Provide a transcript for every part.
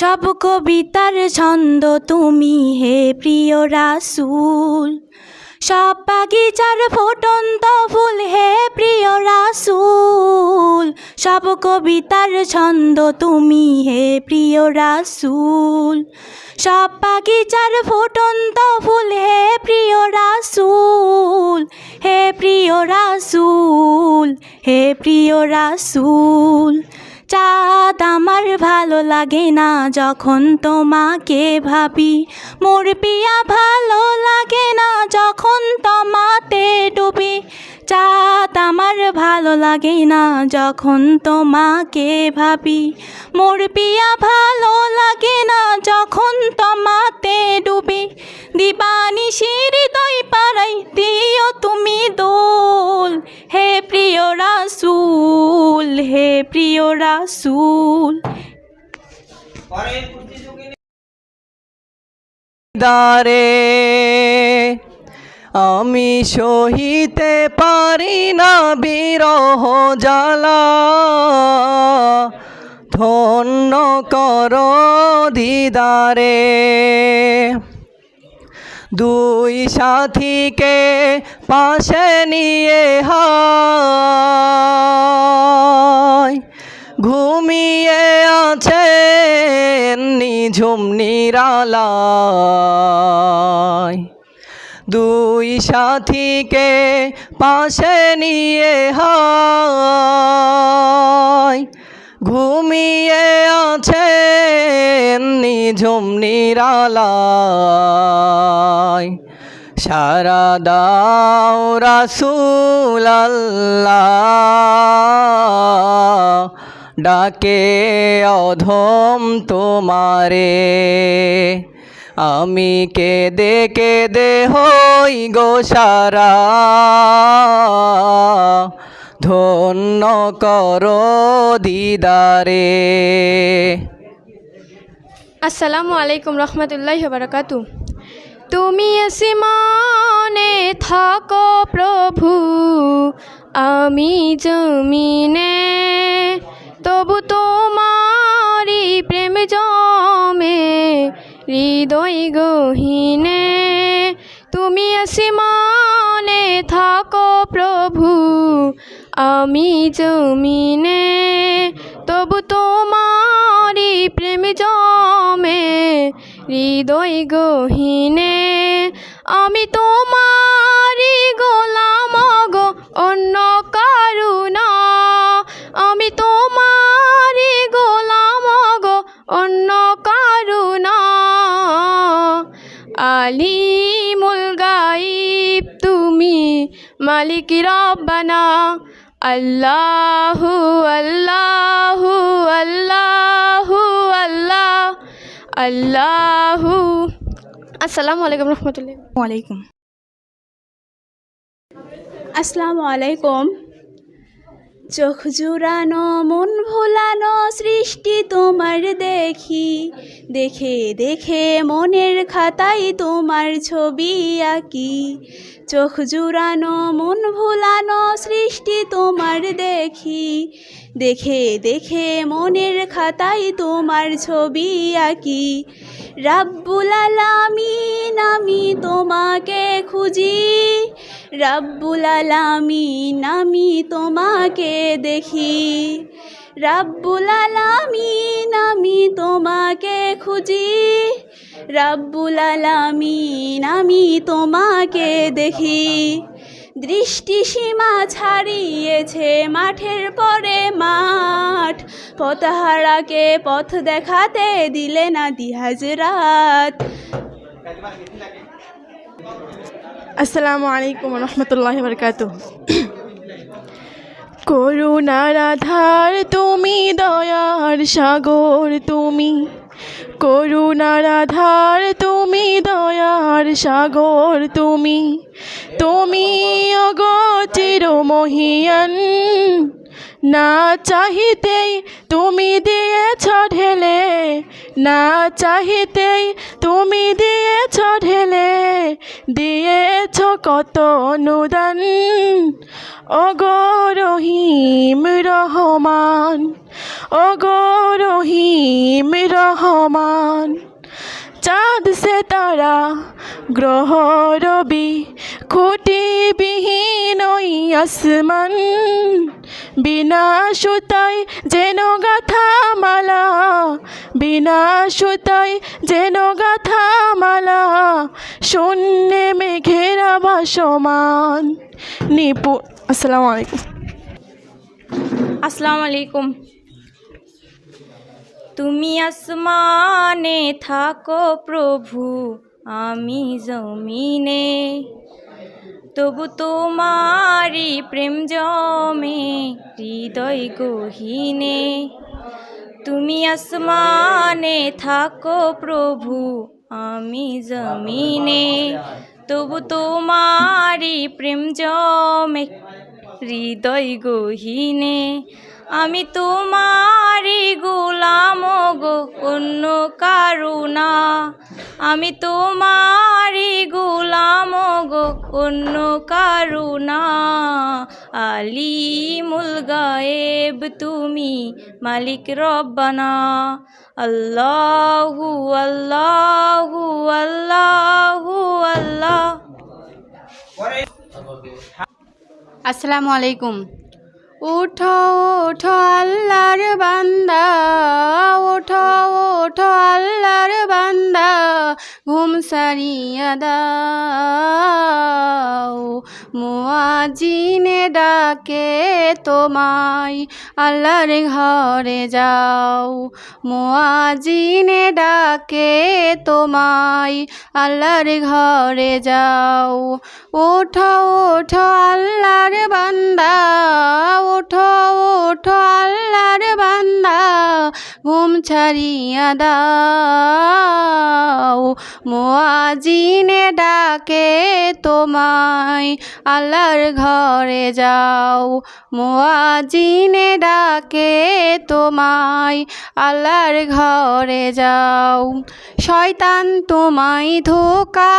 সব কবিতার ছন্দ তুমি হে প্রিয় রাসুল। সব বাগিচার ফুটন্ত ফুল হে প্রিয় রাসুল। সব কবিতার ছন্দ তুমি হে প্রিয় রাসুল। সব বাগিচার ফুটন্ত ফুল হে প্রিয় রাসুল। হে প্রিয় রাসুল, হে প্রিয় রাসুল। চাঁদ আমার ভালো লাগে না যখন তোমাকে ভাবি। মোর পিয়া ভালো লাগে না যখন তোমাতে ডুবি। চাঁদ আমার ভালো লাগে না যখন তোমাকে ভাবি। মোর পিয়া ভালো লাগে না যখন তোমাতে ডুবি। দিবানি হৃদয় রাসুল হে প্রিয় রাসুল। দারে আমি সহিতে পারি না বিরহ জ্বালা। ধন্য কর দিদারে। দুই সাথীকে পাশে নিয়ে ঘুমিয়ে আছেন নিঝুম নিরালায়। দুই সাথীকে পাশে নিয়ে হায়। ঘুমিয়ে নিরালায়। সারা দাও ডাকে অধম তোমারে। আমি কেঁদে কেঁদে হই গো সারা। ধন্য করো দিদারে। আসসালামু আলাইকুম রহমতুল্লাহ বারাকাতু তুমি আসমানে থাকো প্রভু, আমি জমিনে। তবু তোমারি প্রেম জমে, হৃদয় গহীনে। তুমি আসমানে থাকো প্রভু, আমি জমিনে। তবু তোমারি প্রেম জমে, হৃদয় গহীনে। আমি তোমারি গোলাম গো, অন্য কারুনা আমি তোমারি গোলাম গো, অন্য কারুনা আলিমুল গাইব তুমি মালিক রব্বানা। আল্লাহু আল্লাহু আল্লাহু আল্লাহ আল্লাহু। আসসালামু আলাইকুম রহমতুল্লাহ। ওয়ালাইকুম। আসসালামু আলাইকুম। চোখ জুড়ানো মন ভোলানো সৃষ্টি তোমার দেখি। দেখে দেখে মনের খাতায় তোমার ছবি আঁকি। চোখ জুড়ানো, মন ভোলানো সৃষ্টি তোমার দেখি। দেখে দেখে মনের খাতায় তোমার ছবি আঁকি। রাব্বুল আলামিন, আমি তোমাকে খুঁজি। রাব্বুল আলামিন, আমি তোমাকে দেখি। রাব্বুল আলামিন, আমি তোমাকে খুঁজি। রাব্বুল আলামিন, আমি তোমাকে দেখি। দৃষ্টি সীমা ছাড়িয়েছে মাঠের পরে মাঠ। পথহারাকে পথ দেখাতে দিলে না দিহাজরাত আসসালামু আলাইকুম রহমতুল্লাহ বরকাত করুণার আধার, তুমি দয়ার সাগর, তুমি করুণার আধার, তুমি দয়ার সাগর, তুমি তুমি অগচির মহিয়ান না চাহিতেই তুমি দিয়েছ ঢেলে, না চাহিতেই তুমি দিয়েছ ঢেলে, দিয়েছ কত অনুদান। ওগো রহিম রহমান ওগো রহিম রহমান। চাঁদ সে তারা, গ্রহ রবি, খুঁটিবিহীন ওই আসমান। বিনা সুতাই যেন গাথা মালা, বিনা সুতাই যেন গাথা মালা, শূন্যে মেঘেরা ভাসমান নিপু আসসালামু আলাইকুম। আসসালামু আলাইকুম। তুমি আসমানে থাকো প্রভু, আমি জমিনে। তবু তোমারি প্রেম জমে, হৃদয় গহীনে। তুমি আসমানে থাকো প্রভু, আমি জমিনে। তবু তোমারি প্রেম জমে হৃদয় গহীনে। আমি তোমারি গোলাম গো, অন্য কারুণা আমি তোমারি গোলাম গো, অন্য কারুণা আলিমুল গায়েব তুমি মালিক রব্বানা। আল্লাহু আল্লাহু আল্লাহু আসসালামু আলাইকুম। ওঠো ওঠো আল্লাহর বান্দা ওঠো ওঠো আল্লাহর বান্দা। ঘুম সারিয়া দাও। মুয়াজিনে ডাকে তোমায়, আল্লাহর ঘরে যাও। মুয়াজিনে ডাকে তোমায়, আল্লাহর ঘরে যাও। ওঠো ওঠো আল্লাহর বান্দা ওঠো ওঠো আল্লাহর বান্দা, ঘুম ছাড়িয়া দাও। মুয়াজিনে ডাকে, তোমায় আল্লাহর ঘরে যাও। মুয়াজিনে ডাকে, তোমায় আল্লাহর ঘরে যাও। শয়তান তোমায় ধোকা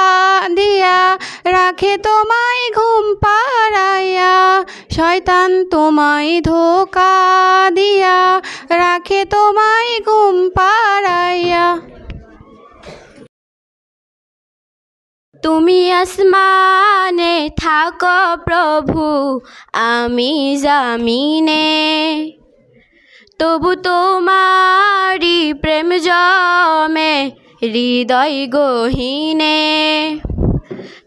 দিয়া রাখে, তোমায় ঘুম পাড়াইয়া। শয়তান তোমায় ধোকা দিয়া রাখে, তোমায় ঘুম পাড়াইয়া। তুমি আসমানে থাকো প্রভু, আমি জামিনে। তবু তোমারি প্রেম জমে, হৃদয় গহীনে।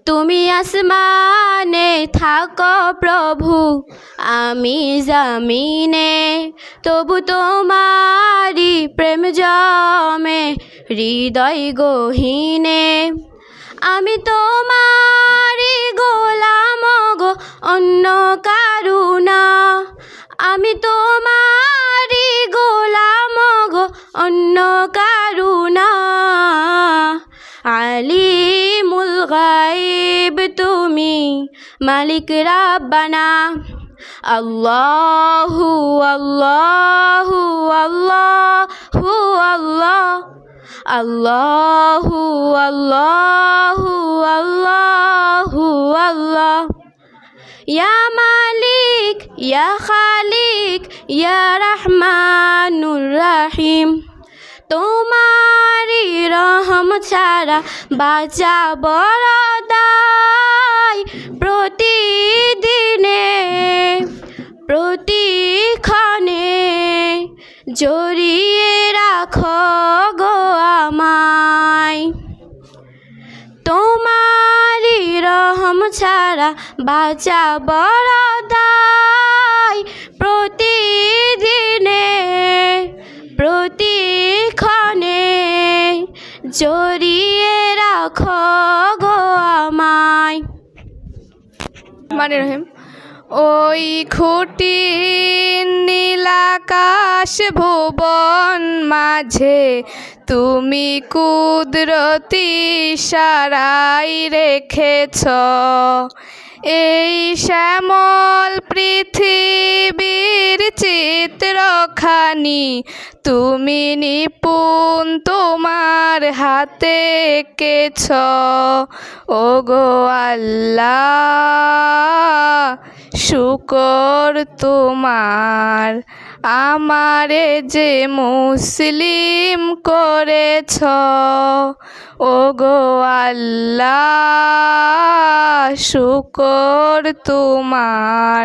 তুমি আসমানে থাকো প্রভু, আমি জামিনে। তবু তোমারি প্রেম জমে, হৃদয় গহীনে। আমি তোমারি গোলাম গো, অন্য কারুণা আমি তোমারি গোলাম গো, অন্য কারুণা আলিমুল গাইব তুমি, মালিক রাব্বানা। আল্লাহু আল্লাহু আল্লাহু আল্লাহ। আল্লাহু আল্লাহু আল্লাহু আল্লাহ। ইয়া মালিক, ইয়া খালিক, ইয়া রহমানুর রাহিম। তোমারি রহম ছাড়া বাঁচা বড় প্রতিদিনে, প্রতিক্ষণে। জড়িয়ে রাখো গো আমায়। তোমারি রহম ছাড়া বাঁচা বড় প্রতিদিনে, প্রতিক্ষণে। জড়িয়ে রাখো গো আমায়। মানে রহিম ওই খুঁটি নীলাকাশ ভুবন মাঝে তুমি কুদরতি সারাই রেখেছ। এই শ্যামল পৃথিবীর চিত্রখানি তুমি নিপুণ তোমার হাতে কেছ ও গো আল্লাহ, শুকর তোমার। আমারে যে মুসলিম করেছ। ও গো আল্লাহ, শুকর তোমার।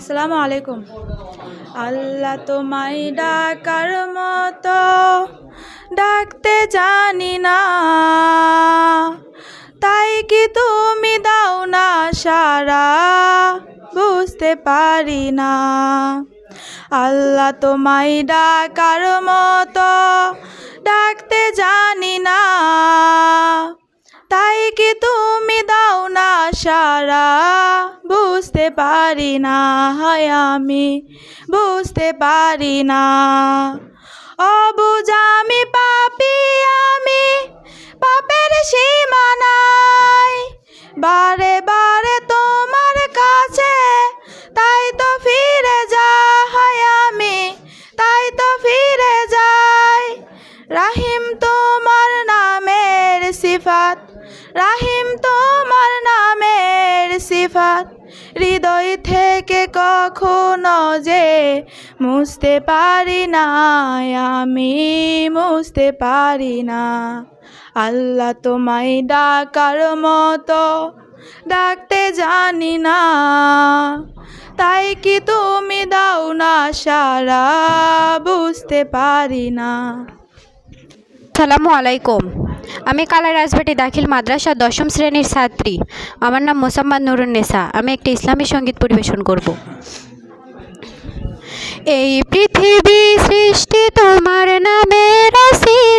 আসসালামু আলাইকুম। আল্লাহ তোমায় ডাকার মতো ডাকতে জানি না। তাই কি তুমি দাও না সারা? বুঝতে পারি না। আল্লাহ তোমায় ডাকার মতো ডাকতে জানি না। তাই কি তুমি দাও না সারা? বুঝতে পারি না হয় আমি, বুঝতে পারি না। অবুঝ কখনো যে মুছতে পারি না, আমি মুছতে পারি না। আল্লাহ তোমায় ডাকার মতো ডাকতে জানি না। তাই কি তুমি দাও না সারা বুঝতে পারি না। সালামু আলাইকুম। আমি কালা রাজবাটি দাখিল মাদ্রাসা দশম শ্রেণির ছাত্রী। আমার নাম মোসাম্মদ নুরুন্নেসা আমি একটি ইসলামী সংগীত পরিবেশন করব। এই পৃথিবী সৃষ্টি তোমার নামে রসিলায়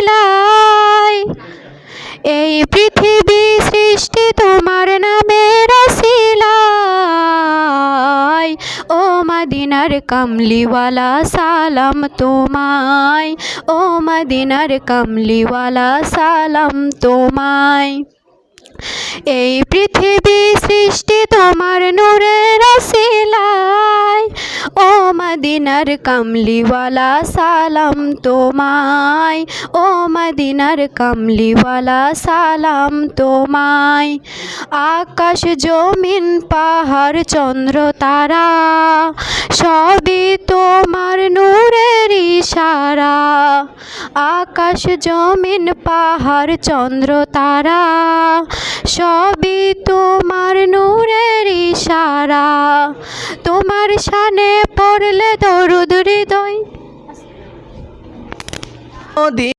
মদিনার কামলিওয়ালা, সালাম তোমায়। ও মদিনার কামলিওয়ালা, সালাম তোমায়। এই পৃথিবী সৃষ্টি তোমার নূরের রসিলায় ও মদিনার কামলিওয়ালা, সালাম তোমায়। ও মদিনার কামলিওয়ালা, সালাম তোমায়। আকাশ, জমিন, পাহাড়, চন্দ্র, তারা। ইশারা আকাশ জমিন, পাহাড়, চন্দ্র, তারা, সবই তোমার নূরের ইশারা। তোমার সানে পড়লে দরুদ হৃদয়। নদী